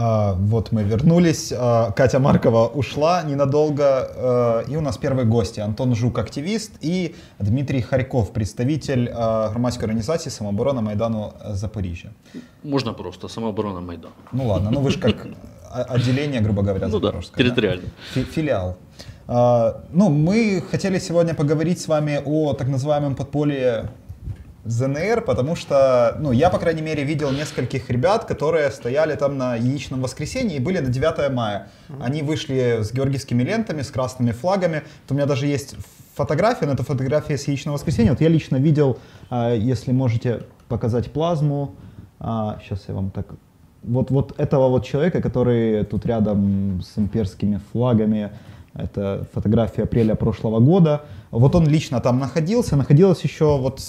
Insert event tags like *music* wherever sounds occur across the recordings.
А, вот мы вернулись. А, Катя Маркова ушла ненадолго. А, и у нас первые гости. Антон Жук, активист, и Дмитрий Харьков, представитель громадской организации «Самооборона Майдану Запоріжжя». Можно просто «Самооборона Майдану». Ну ладно, ну вы же как отделение, грубо говоря, ну, Да, территориально. Да? Филиал. Ну, мы хотели сегодня поговорить с вами о так называемом подполье ЗНР, потому что, ну, я, по крайней мере, видел нескольких ребят, которые стояли там на яичном воскресенье и были на 9 мая. Они вышли с георгиевскими лентами, с красными флагами. Вот у меня даже есть фотография, но это фотография с яичного воскресенья. Вот я лично видел, а, если можете показать плазму, сейчас а, я вам так... Вот, вот этого вот человека, который тут рядом с имперскими флагами, это фотография апреля прошлого года. Вот он лично там находился. Находилась еще вот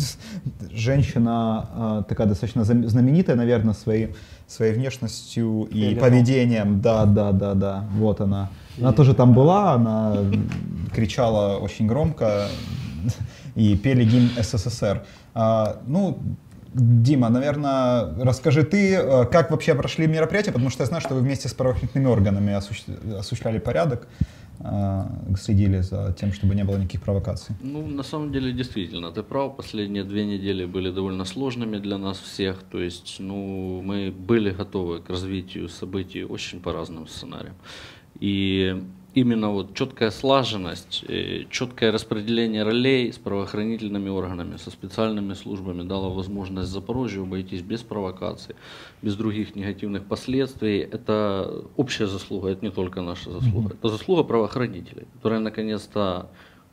женщина а, такая достаточно знаменитая, наверное, своей, своей внешностью и Или поведением. Да, да, да, да. Вот она. Она тоже там была, она кричала очень громко и пели гимн СССР. А, ну, Дима, наверное, расскажи ты, э, как вообще прошли мероприятия, потому что я знаю, что вы вместе с правоохранительными органами осуществляли порядок. А, следили за тем, чтобы не было никаких провокаций? Ну, на самом деле, действительно, ты прав. Последние две недели были довольно сложными для нас всех. То есть, ну, мы были готовы к развитию событий очень по разным сценариям. И именно вот четкая слаженность, э, четкое распределение ролей с правоохранительными органами, со специальными службами дало возможность Запорожью обойтись без провокаций, без других негативных последствий. Это общая заслуга, это не только наша заслуга. Это заслуга правоохранителей, которые наконец-то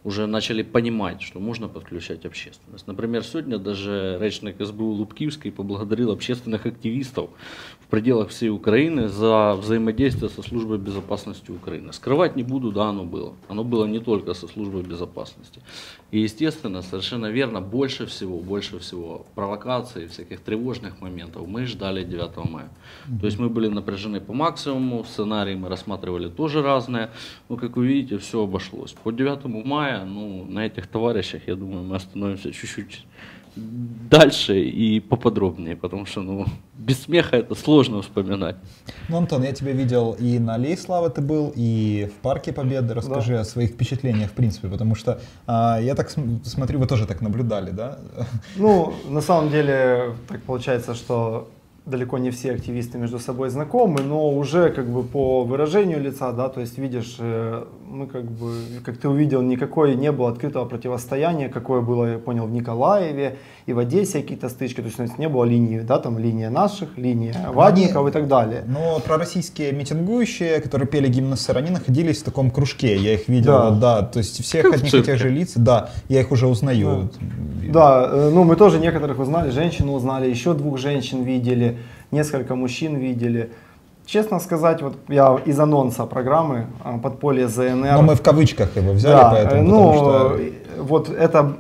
уже начали понимать, что можно подключать общественность. Например, сегодня даже речник СБУ Лубкивский поблагодарил общественных активистов в пределах всей Украины за взаимодействие со службой безопасности Украины. Скрывать не буду, да, оно было. Оно было не только со службой безопасности. И, естественно, совершенно верно, больше всего, больше всего провокаций, всяких тревожных моментов мы ждали 9 мая. То есть мы были напряжены по максимуму, сценарии мы рассматривали тоже разные, но, как вы видите, все обошлось. По 9 мая, ну, на этих товарищах, я думаю, мы остановимся чуть-чуть дальше и поподробнее, потому что, ну, без смеха это сложно вспоминать. Ну, Антон, я тебя видел и на Аллее Славы ты был, и в Парке Победы. Расскажи да. о своих впечатлениях, в принципе, потому что а, я так смотрю, вы тоже так наблюдали, да? Ну, на самом деле, так получается, что далеко не все активисты между собой знакомы, но уже как бы по выражению лица, да, то есть видишь, э, мы как бы, как ты увидел, никакой не было открытого противостояния, какое было, я понял, в Николаеве и в Одессе какие-то стычки, то есть не было линии, да, там линия наших, линия Вадников они, и так далее. Но пророссийские митингующие, которые пели гимн СССР, они находились в таком кружке, я их видел, да, да то есть всех одних и тех же лиц, да, я их уже узнаю. Да. да, э, ну мы тоже некоторых узнали, женщину узнали, еще двух женщин видели, несколько мужчин видели. Честно сказать, вот я из анонса программы а, «Подполье ЗНР». Но мы в кавычках его взяли, да, поэтому, ну, что... вот это,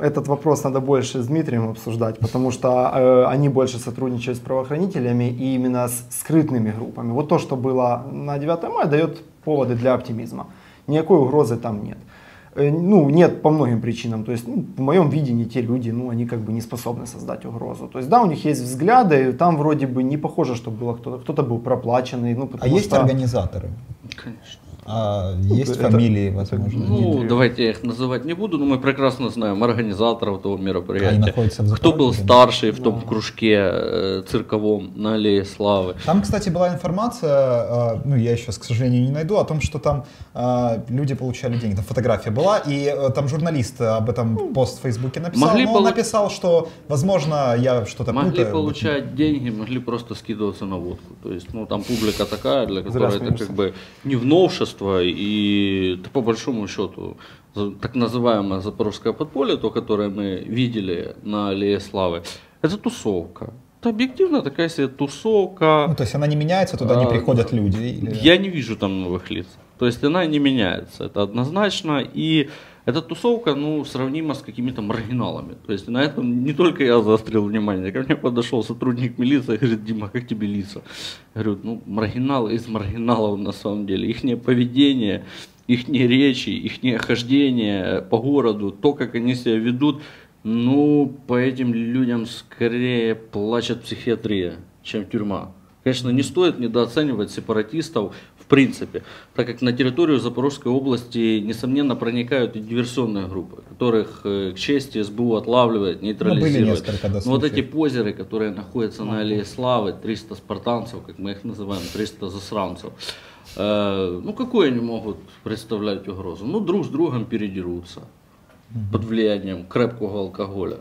этот вопрос надо больше с Дмитрием обсуждать, потому что э, они больше сотрудничают с правоохранителями и именно с скрытными группами. Вот то, что было на 9 мая, дает поводы для оптимизма. Никакой угрозы там нет. Э, ну, нет по многим причинам. То есть, ну, в моем видении те люди, ну, они как бы не способны создать угрозу. То есть, да, у них есть взгляды, там вроде бы не похоже, что было кто-то, кто-то был проплаченный. Ну, а есть что... организаторы? Конечно. А есть это, фамилии, возможно? Ну, давайте я их называть не буду, но мы прекрасно знаем организаторов того мероприятия. Кто был старший в том да. кружке э, цирковом на Аллее Славы. Там, кстати, была информация, э, ну, я сейчас, к сожалению, не найду, о том, что там э, люди получали деньги. Там фотография была, и э, там журналист об этом ну, пост в Фейсбуке написал, могли но он написал, что, возможно, я что-то Могли путаю. получать деньги, могли просто скидываться на водку. То есть, ну, там публика такая, для которой это как бы не в новшество, общество, и да, по большому счету так называемое запорожское подполье, то, которое мы видели на Аллее Славы, это тусовка. Это объективно такая себе тусовка. Ну, то есть она не меняется, туда не а, приходят люди? Или... Я не вижу там новых лиц. То есть она не меняется, это однозначно. И эта тусовка, ну, сравнима с какими-то маргиналами. То есть на этом не только я заострил внимание. Ко мне подошел сотрудник милиции и говорит, Дима, как тебе лица? Я говорю, ну, маргиналы из маргиналов на самом деле. Их поведение, их речи, их хождение по городу, то, как они себя ведут, ну, по этим людям скорее плачет психиатрия, чем тюрьма. Конечно, не стоит недооценивать сепаратистов принципе, так как на территорию Запорожской области, несомненно, проникают и диверсионные группы, которых, э, к чести, СБУ отлавливает, нейтрализирует. Ну, да, Но вот эти позеры, которые находятся на Аллее Славы, 300 спартанцев, как мы их называем, 300 засранцев, э, ну какой они могут представлять угрозу? Ну друг с другом передерутся под влиянием крепкого алкоголя.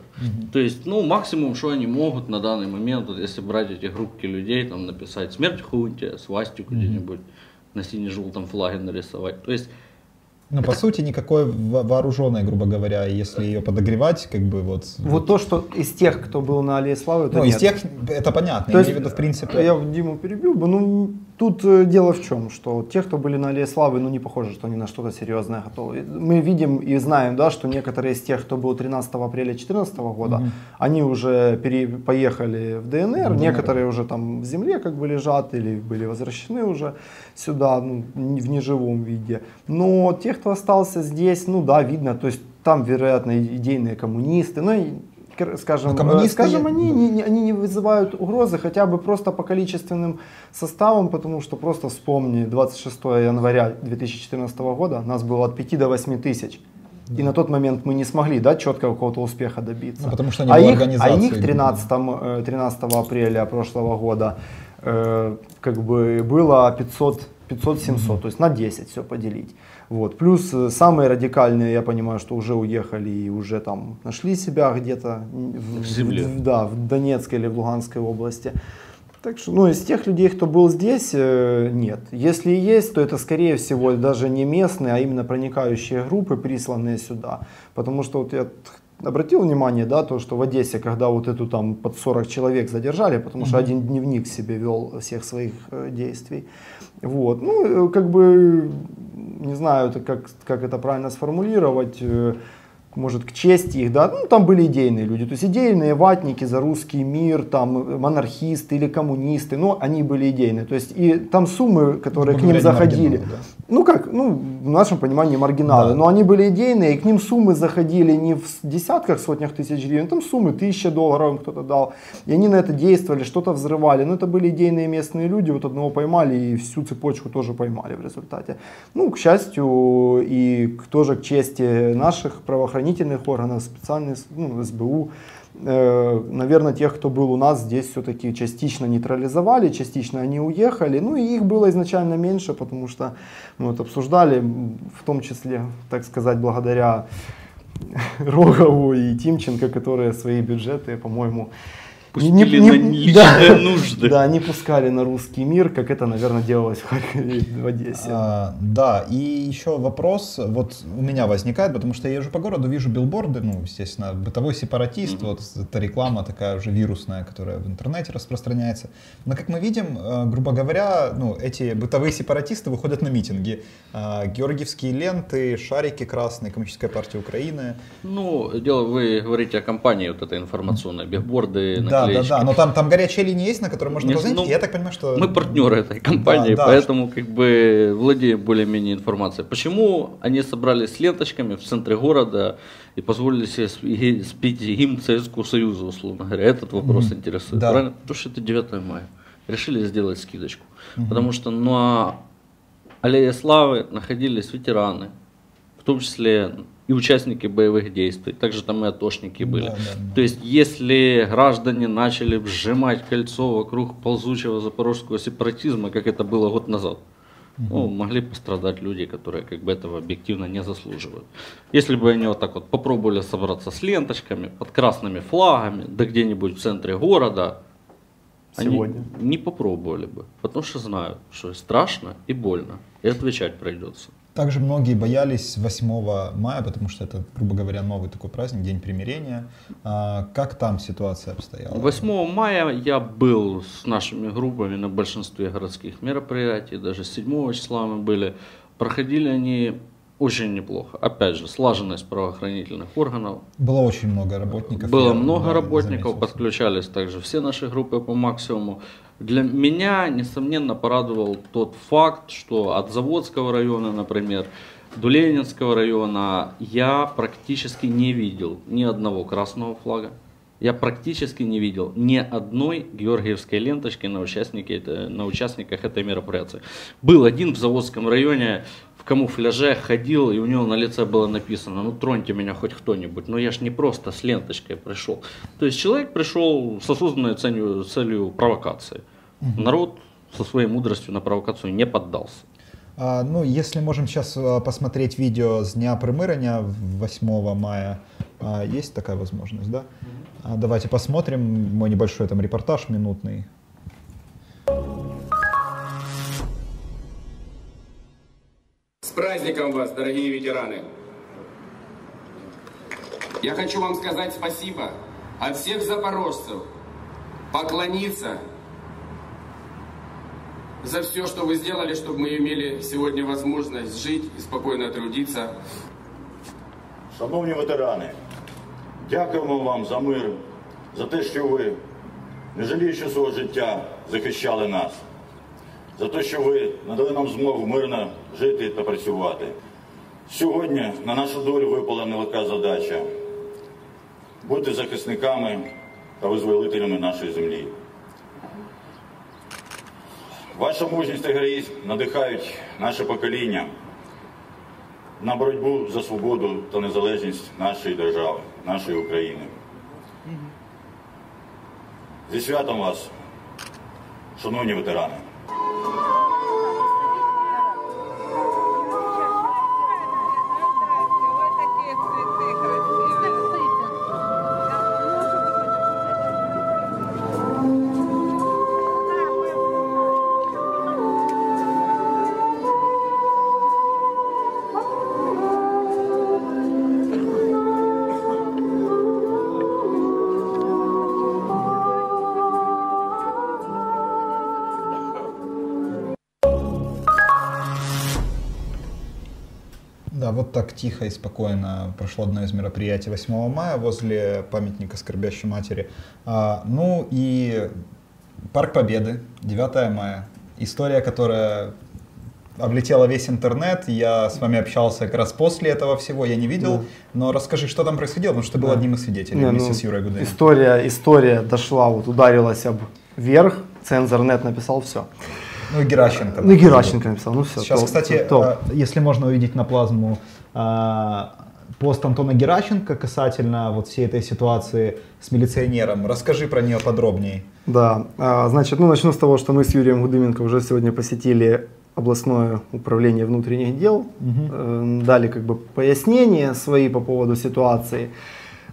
То есть, ну, максимум, что они могут на данный момент, вот если брать эти группки людей, там написать смерть хунте, свастику где-нибудь на сине-желтом флаге нарисовать. То есть, Ну, по сути, никакой во- вооруженной, грубо говоря, если ее подогревать, как бы вот... Вот то, что из тех, кто был на Аллее Славы, то Ну, из нет. тех, это понятно, То я есть, имею в виду, в принципе... Я Диму перебил бы. Ну, тут э, дело в чем, что те, кто были на Аллее Славы, ну, не похоже, что они на что-то серьезное готовы. Мы видим и знаем, да, что некоторые из тех, кто был 13 апреля 2014 года, они уже пере- поехали в ДНР, некоторые уже там в земле как бы лежат или были возвращены уже сюда, ну, в неживом виде. Но те, кто остался здесь, ну да, видно, то есть там, вероятно, идейные коммунисты, ну, скажем, Ну, э, скажем, они, не, не- они не вызывают угрозы хотя бы просто по количественным составам, потому что просто вспомни, 26 января 2014 года нас было от 5 до 8 тысяч. И на тот момент мы не смогли да, четкого какого-то успеха добиться. Ну, потому что не а, их, а их 13, э, 13 апреля прошлого года э, как бы было 500 500-700, то есть на 10 все поделить. Вот. Плюс э, самые радикальные, я понимаю, что уже уехали и уже там нашли себя где-то в, В земле. в- да, в Донецкой или в Луганской области. Так что, ну, из тех людей, кто был здесь, э, нет. Если и есть, то это, скорее всего, даже не местные, а именно проникающие группы, присланные сюда. Потому что вот я обратил внимание, да, то, что в Одессе, когда вот эту там под 40 человек задержали, потому что один дневник себе вел всех своих э, действий. Вот. Ну, э, как бы, не знаю, это как, как это правильно сформулировать, э, может, к чести их, да, ну, там были идейные люди, то есть идейные ватники за русский мир, там, монархисты или коммунисты, но они были идейные, то есть и там суммы, которые к ним заходили, да. ну как, ну в нашем понимании маргиналы, Да. но они были идейные, и к ним суммы заходили не в десятках, сотнях тысяч гривен, там суммы тысяча долларов им кто-то дал, и они на это действовали, что-то взрывали, но это были идейные местные люди, вот одного поймали и всю цепочку тоже поймали в результате. Ну, к счастью, и тоже к чести наших правоохранительных органов, специальных, ну, СБУ, э, наверное, тех, кто был у нас здесь, все-таки частично нейтрализовали, частично они уехали. Ну и их было изначально меньше, потому что мы вот обсуждали, в том числе, так сказать, благодаря *laughs* Рогову и Тимченко, которые свои бюджеты, по-моему, Пустили на личные нужды. Да, не пускали на русский мир, как это, наверное, делалось в Харькове в Одессе. А, да, и еще вопрос вот у меня возникает, потому что я езжу по городу, вижу билборды, ну, естественно, бытовой сепаратист, вот это реклама такая уже вирусная, которая в интернете распространяется. Но как мы видим, э, грубо говоря, ну, эти бытовые сепаратисты выходят на митинги. А, Георгиевские ленты, шарики красные, Коммунистическая партия Украины. Ну, дело, вы говорите о компании вот этой информационной, бигборды, Да, да, наклеечки. да, но там, там горячая линия есть, на которой можно позвонить. ну, я так понимаю, что... Мы партнеры этой компании, Да, да. поэтому как бы владеем более-менее информацией. Почему они собрались с ленточками в центре города и позволили себе сп- спеть гимн Советского Союза, условно говоря? Этот вопрос интересует. Да. Правильно? Потому что это 9 мая. Решили сделать скидочку. Потому что на Аллее Славы находились ветераны, в том числе и участники боевых действий. Также там и атошники были. Да, да, да. То есть, если граждане начали сжимать кольцо вокруг ползучего запорожского сепаратизма, как это было год назад, ну, могли пострадать люди, которые как бы этого объективно не заслуживают. Если бы они вот так вот попробовали собраться с ленточками, под красными флагами, да где-нибудь в центре города, Сегодня. они не попробовали бы, потому что знают, что страшно и больно, и отвечать придется. Также многие боялись 8 мая, потому что это, грубо говоря, новый такой праздник, День примирения. А, как там ситуация обстояла? 8 мая я был с нашими группами на большинстве городских мероприятий, даже 7 числа мы были. Проходили они очень неплохо. Опять же, слаженность правоохранительных органов. Было очень много работников. Было много работников, подключались также все наши группы по максимуму. Для меня, несомненно, порадовал тот факт, что от Заводского района, например, до Ленинского района я практически не видел ни одного красного флага. Я практически не видел ни одной георгиевской ленточки на, участнике, на участниках этой мероприятия. Был один в Заводском районе, камуфляже ходил, и у него на лице было написано, ну троньте меня хоть кто-нибудь, но я ж не просто с ленточкой пришел. То есть человек пришел с осознанной целью, целью провокации. Угу. Народ со своей мудростью на провокацию не поддался. А, ну, если можем сейчас а, посмотреть видео с дня примирения 8 мая, а, есть такая возможность, да? А, давайте посмотрим мой небольшой там репортаж минутный. праздником вас, дорогие ветераны! Я хочу вам сказать спасибо от всех запорожцев, поклониться за все, что вы сделали, чтобы мы имели сегодня возможность жить и спокойно трудиться. Шановні ветерани, дякуємо вам за мир, за те, що ви, не жаліючи свого життя, захищали нас, За те, що ви надали нам змогу мирно жити та працювати. Сьогодні на нашу долю випала нелегка задача бути захисниками та визволителями нашої землі. Ваша мужність та героїзм надихають наше покоління на боротьбу за свободу та незалежність нашої держави, нашої України. Зі святом вас, шановні ветерани! Thank you. Вот так тихо и спокойно прошло одно из мероприятий 8 мая возле памятника скорбящей матери. А, ну и Парк Победы, 9 мая. История, которая облетела весь интернет. Я с вами общался как раз после этого всего, я не видел. Да. Но расскажи, что там происходило, потому что ты был да. одним из свидетелей не, вместе ну, с Юрой Гудеем. История, история дошла, вот ударилась об верх. Цензор нет написал все. Ну Геращенко. Ну Геращенко написал, ну все. Сейчас, топ, кстати, топ. А, если можно увидеть на плазму а, пост Антона Геращенко касательно вот всей этой ситуации с милиционером. Расскажи про нее подробнее. Да, а, значит, ну начну с того, что мы с Юрием Гудыменко уже сегодня посетили областное управление внутренних дел, угу. дали как бы пояснения свои по поводу ситуации.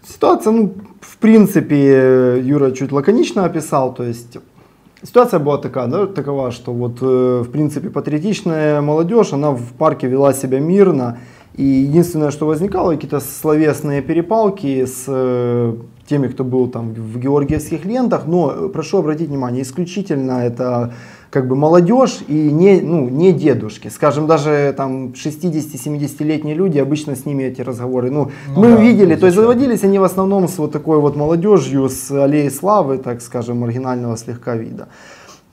Ситуация, ну, в принципе, Юра чуть лаконично описал, то есть Ситуация была такая, да, такова, что вот, э, в принципе, патриотичная молодежь, она в парке вела себя мирно, и единственное, что возникало, какие-то словесные перепалки с э, теми, кто был там в георгиевских лентах, но э, прошу обратить внимание, исключительно это как бы молодежь и не, ну, не дедушки. Скажем, даже там 60-70-летние люди, обычно с ними эти разговоры, ну, ну мы да, увидели, то есть заводились они в основном с вот такой вот молодежью, с аллеей славы, так скажем, маргинального слегка вида.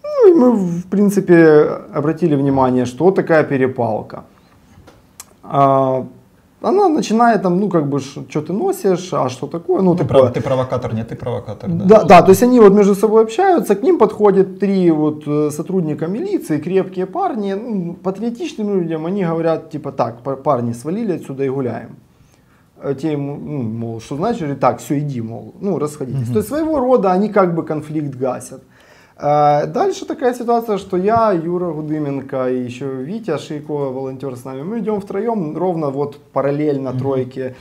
Ну и мы, в принципе, обратили внимание, что такая перепалка. Она начинает там, ну, как бы, что ты носишь, а что такое, ну, ты, такое. ты провокатор, нет, ты провокатор, да. Да, да, то есть они вот между собой общаются, к ним подходят три вот э, сотрудника милиции, крепкие парни, ну, патриотичным людям, они говорят, типа, так, парни, свалили отсюда и гуляем. А те ему, ну, мол, что значит, так, все, иди, мол, ну, расходитесь. Угу. То есть своего рода они как бы конфликт гасят. Дальше такая ситуация, что я, Юра Гудыменко и еще Витя Шейко, волонтер с нами, мы идем втроем ровно вот параллельно mm-hmm. тройке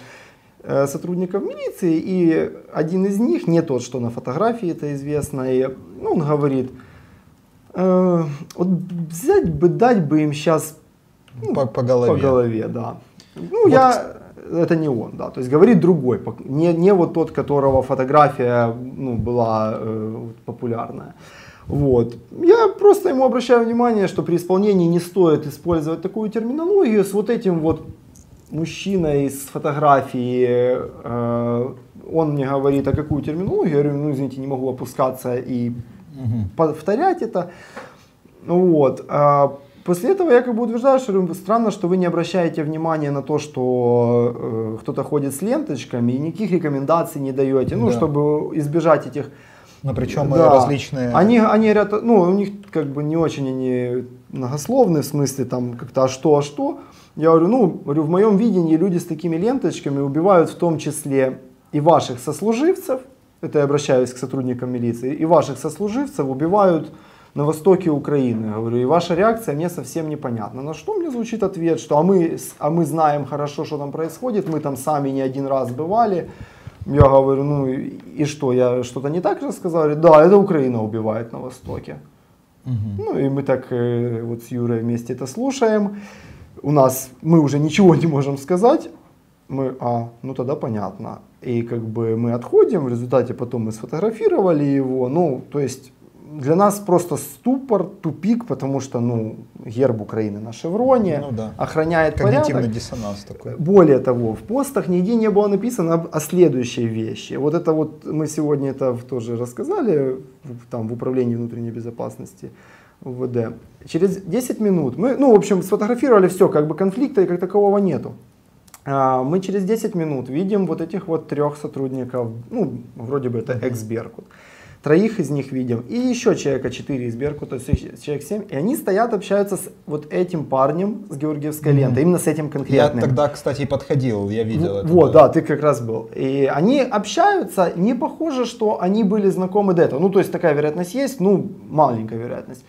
э, сотрудников милиции, и один из них, не тот, что на фотографии, это известно, и, ну, он говорит, э, вот взять бы, дать бы им сейчас ну, по, по голове. По голове, да. Ну, вот. я, это не он, да, то есть говорит другой, не, не вот тот, которого фотография ну, была э, популярная. Вот. Я просто ему обращаю внимание, что при исполнении не стоит использовать такую терминологию с вот этим вот мужчиной с фотографии. Э, он мне говорит, а какую терминологию? Я говорю, ну извините, не могу опускаться и угу. повторять это. Вот. После этого я как бы утверждаю, что странно, что вы не обращаете внимания на то, что э, кто-то ходит с ленточками и никаких рекомендаций не даете, ну, Да. чтобы избежать этих Ну, причем да. различные... Они, они говорят, ну, у них как бы не очень они многословны, в смысле там как-то а что, а что. Я говорю, ну, говорю, в моем видении люди с такими ленточками убивают в том числе и ваших сослуживцев, это я обращаюсь к сотрудникам милиции, и ваших сослуживцев убивают на востоке Украины. Говорю, и ваша реакция мне совсем непонятна. На что мне звучит ответ, что а мы, а мы знаем хорошо, что там происходит, мы там сами не один раз бывали. Я говорю, ну и, что, я что-то не так рассказал? Говорит, да, это Украина убивает на Востоке. Ну и мы так э, вот с Юрой вместе это слушаем. У нас, мы уже ничего не можем сказать. Мы, а, ну тогда понятно. И как бы мы отходим, в результате потом мы сфотографировали его. Ну, то есть для нас просто ступор, тупик, потому что, ну, герб Украины на шевроне, Ну да. охраняет Когнитивный порядок. диссонанс такой. Более того, в постах нигде не было написано о следующей вещи. Вот это вот мы сегодня это тоже рассказали там в управлении внутренней безопасности УВД. Через 10 минут мы, ну, в общем, сфотографировали все, как бы конфликта и как такового нету. А, Мы через 10 минут видим вот этих вот трех сотрудников, ну, вроде бы это экс-Беркут. Троих из них видим, и еще человека 4 из Беркута, то есть человек 7, и они стоят, общаются с вот этим парнем с Георгиевской лентой, именно с этим Я конкретным. тогда, кстати, подходил, я видел это. Вот, да, ты как раз был. И они общаются, не похоже, что они были знакомы до этого. Ну, то есть такая вероятность есть, ну, маленькая вероятность.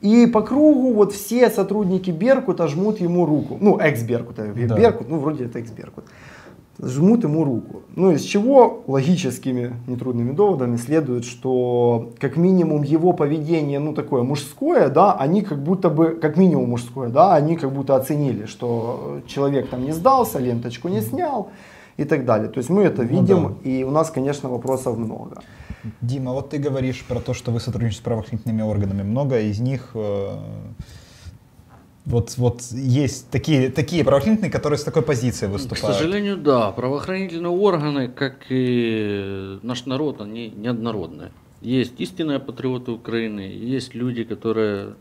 И по кругу вот все сотрудники Беркута жмут ему руку. Ну, экс-Беркута. Да. Беркут, ну, вроде это экс-Беркут. Жмут ему руку. Ну, из чего логическими, нетрудными доводами следует, что как минимум его поведение, ну, такое мужское, да, они как будто бы, как минимум мужское, да, они как будто оценили, что человек там не сдался, ленточку не снял и так далее. То есть мы это Ну видим, и у нас, конечно, вопросов много. Дима, вот ты говоришь про то, что вы сотрудничаете с правоохранительными органами. Много из них э, вот, вот есть такие, такие правоохранительные, которые с такой позицией К выступают. сожалению, да. Правоохранительные органы, как и наш народ, они неоднородные. Есть истинные патриоты Украины, есть люди, которые,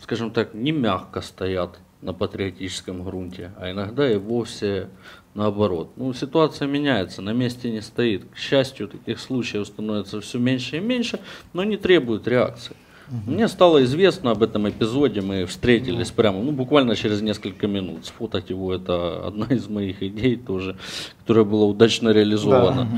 скажем так, не мягко стоят на патриотическом грунте, а иногда и вовсе наоборот. Ну, ситуация меняется, на месте не стоит. К счастью, таких случаев становится все меньше и меньше, но не требуют реакции. Мне стало известно об этом эпизоде, мы встретились прямо, ну, буквально через несколько минут. Сфотать его это одна из моих идей тоже, которая была удачно реализована.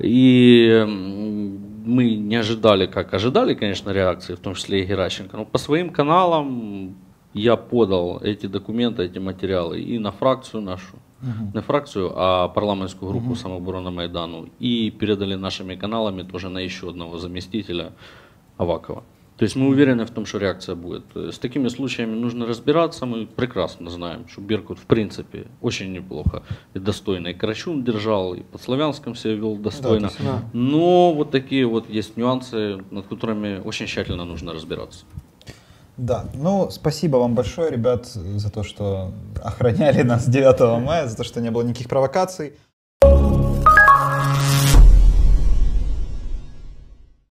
И м, мы не ожидали, как ожидали, конечно, реакции, в том числе и Геращенко, но по своим каналам я подал эти документы, эти материалы и на фракцию нашу, не фракцию, а парламентскую группу самообороны Майдану, и передали нашими каналами тоже на еще одного заместителя Авакова. То есть мы уверены в том, что реакция будет. С такими случаями нужно разбираться. Мы прекрасно знаем, что Беркут в принципе очень неплохо и достойно. И Карачун держал, и под Славянском себя вел достойно. есть, да. Но вот такие вот есть нюансы, над которыми очень тщательно нужно разбираться. Да, ну спасибо вам большое, ребят, за то, что охраняли нас 9 мая, за то, что не было никаких провокаций.